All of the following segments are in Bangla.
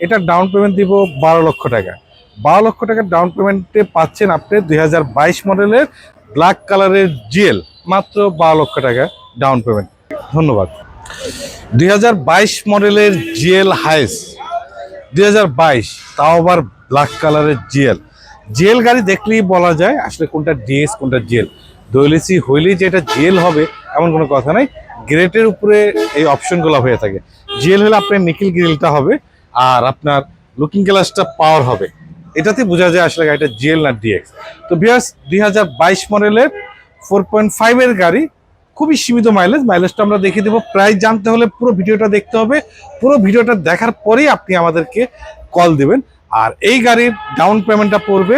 এটা ডাউন পেমেন্ট দিব বারো লক্ষ টাকা। বারো লক্ষ টাকার ডাউন পেমেন্টে পাচ্ছেন আপনি দু হাজার বাইশ মডেলের ব্ল্যাক কালারের জিএল মাত্র বারো লক্ষ টাকা ডাউন পেমেন্ট ধন্যবাদ। দু হাজার বাইশ মডেলের জিএল হাইস দুই তাও আবার ব্ল্যাক কালারের জিএল জিএল গাড়ি দেখলেই বলা যায় আসলে কোনটা ডিএস কোনটা জিএল দৈলিসি হইলেই যে এটা জিএল হবে, এমন কোনো কথা নাই। গ্রেটের উপরে এই অপশনগুলো হয়ে থাকে। জিএল হলে আপনার নিখিল গ্রিলটা হবে। আর আপনার লুকিং গ্লাসটা পাওয়ার হবে। এটাতে বোঝা যায় আসলে গাড়িটা জিএল না ডিএক্স তো বিয়ার্স দুই হাজার বাইশ মডেলের ফোর পয়েন্ট ফাইভের গাড়ি, খুবই সীমিত মাইলেজ মাইলেজটা আমরা দেখিয়ে দেবো। প্রাইস জানতে হলে পুরো ভিডিওটা দেখতে হবে। পুরো ভিডিওটা দেখার পরেই আপনি আমাদেরকে কল দেবেন। আর এই গাড়ির ডাউন পেমেন্টটা পড়বে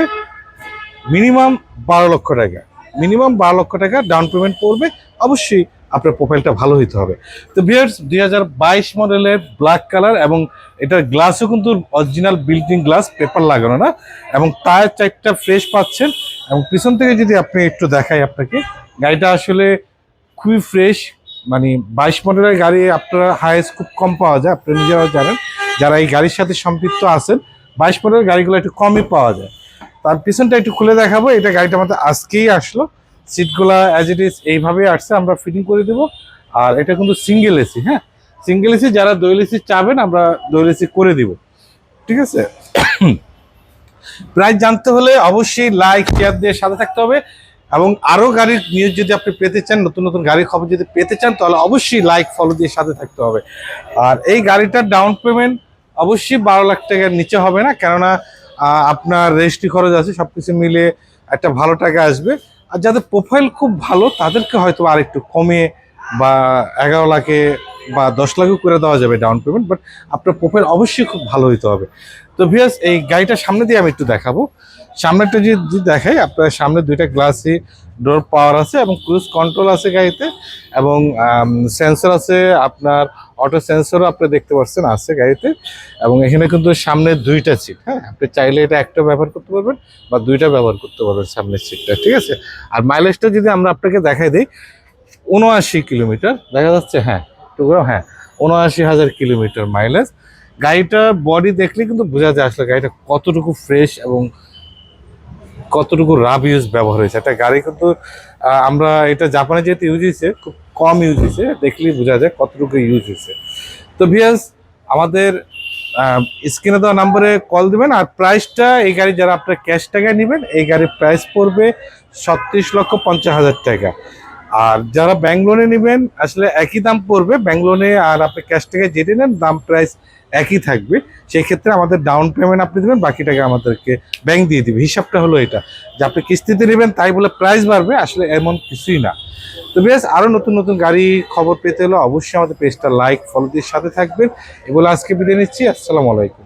মিনিমাম বারো লক্ষ টাকা। মিনিমাম বারো লক্ষ টাকা ডাউন পেমেন্ট পড়বে। অবশ্যই আপনার প্রোফাইলটা ভালো হইতে হবে। তো বিয়ার্স দুই হাজার বাইশ মডেলের ব্ল্যাক কালার এবং এটার গ্লাসও কিন্তু অরিজিনাল বিল্ডিং গ্লাস পেপার লাগানো না। এবং টায়ার চারটা ফ্রেশ পাচ্ছেন। এবং পিছন থেকে যদি আপনি একটু দেখাই আপনাকে, গাড়িটা আসলে খুবই ফ্রেশ মানে বাইশ মডেলের গাড়ি আপনারা হায়েস্ট খুব কম পাওয়া যায়, আপনারা নিজেরাও জানেন। যারা এই গাড়ির সাথে সম্পৃক্ত আছেন, বাইশ মডেলের গাড়িগুলো একটু কমই পাওয়া যায়। তার পিছনটা একটু খুলে দেখাবো, এটা গাড়িটা আমাদের আজকেই আসলো। সিটগুলা অ্যাজ ইট ইজ এইভাবেই আসছে, আমরা ফিটিং করে দেবো। আর এটা কিন্তু সিঙ্গেল এসি হ্যাঁ? সিঙ্গেল এসি যারা দোয়েল এসি চাবেন, আমরা দোয়েল এসি করে দিব। ঠিক আছে? প্রাইস জানতে হলে অবশ্যই লাইক শেয়ার দিয়ে সাথে থাকতে হবে। এবং আরও গাড়ির নিউজ যদি আপনি পেতে চান, নতুন নতুন গাড়ির খবর যদি পেতে চান, তাহলে অবশ্যই লাইক ফলো দিয়ে সাথে থাকতে হবে। আর এই গাড়িটার ডাউন পেমেন্ট অবশ্যই বারো লাখ টাকার নিচে হবে না। কেননা আপনার রেজিস্ট্রি খরচ আছে, সবকিছু মিলে একটা ভালো টাকা আসবে। আর যাদের প্রোফাইল খুব ভালো তাদেরকে হয়তো আর একটু কমে বা এগারো লাখে বা দশ লাখও করে দেওয়া যাবে ডাউন পেমেন্ট বাট আপনার প্রোফাইল অবশ্যই খুব ভালো হইতে হবে। তো ভিয়াস এই গাড়িটা সামনে দিয়ে আমি একটু দেখাবো। সামনেটা যদি দেখাই, আপনার সামনে দুইটা গ্লাসে ডোর পাওয়ার আছে এবং ক্রুজ কন্ট্রোল আছে গাড়িতে এবং সেন্সর আছে, আপনার অটো সেন্সরও আপনি দেখতে পাচ্ছেন আছে গাড়িতে এবং এখানে কিন্তু সামনে দুইটা সিট হ্যাঁ? আপনি চাইলে এটা একটা ব্যবহার করতে পারবেন বা দুইটা ব্যবহার করতে পারবেন সামনের সিটটা ঠিক আছে? আর মাইলেজটা যদি আমরা আপনাকে দেখাই দিই, উনআশি কিলোমিটার, দেখা যাচ্ছে হ্যাঁ টুকরো হ্যাঁ উনআশি হাজার কিলোমিটার মাইলেজ গাড়িটা বডি দেখলে কিন্তু বোঝা যায় আসলে গাড়িটা কতটুকু ফ্রেশ এবং কতটুকু রাব ইউজ ব্যবহার হয়েছে। একটা গাড়ি কিন্তু আমরা এটা জাপানে যেহেতু ইউজ হয়েছে, খুব কম ইউজ হয়েছে, দেখলেই বোঝা যায় কতটুকু ইউজ হয়েছে। তো ভিয়াস আমাদের স্ক্রিনে দেওয়া নাম্বারে কল দিবেন আর প্রাইসটা এই গাড়ি যারা আপনার ক্যাশ টাকায় নেবেন, এই গাড়ির প্রাইস পড়বে ছত্রিশ লক্ষ পঞ্চাশ হাজার টাকা। আর যারা ব্যাংক লোনে নেবেন, আসলে একই দাম পড়বে। ব্যাংক লোনে আর আপনি ক্যাশ টাকায় যেতে নেন, দাম প্রাইস একই থাকবে। সেই ক্ষেত্রে আমাদের ডাউন পেমেন্ট আপনি দেবেন বাকি টাকা আমাদেরকে ব্যাংক দিয়ে দিবে। হিসাবটা হলো এটা, যে আপনি কিস্তিতে নেবেন, তাই বলে প্রাইস বাড়বে, আসলে এমন কিছুই না। তো বেশ আরও নতুন নতুন গাড়ি খবর পেতে হলে অবশ্যই আমাদের পেজটা লাইক ফলো দিয়ে সাথে থাকবেন। এগুলো আজকে বিদায় নিচ্ছি, আসসালামু আলাইকুম।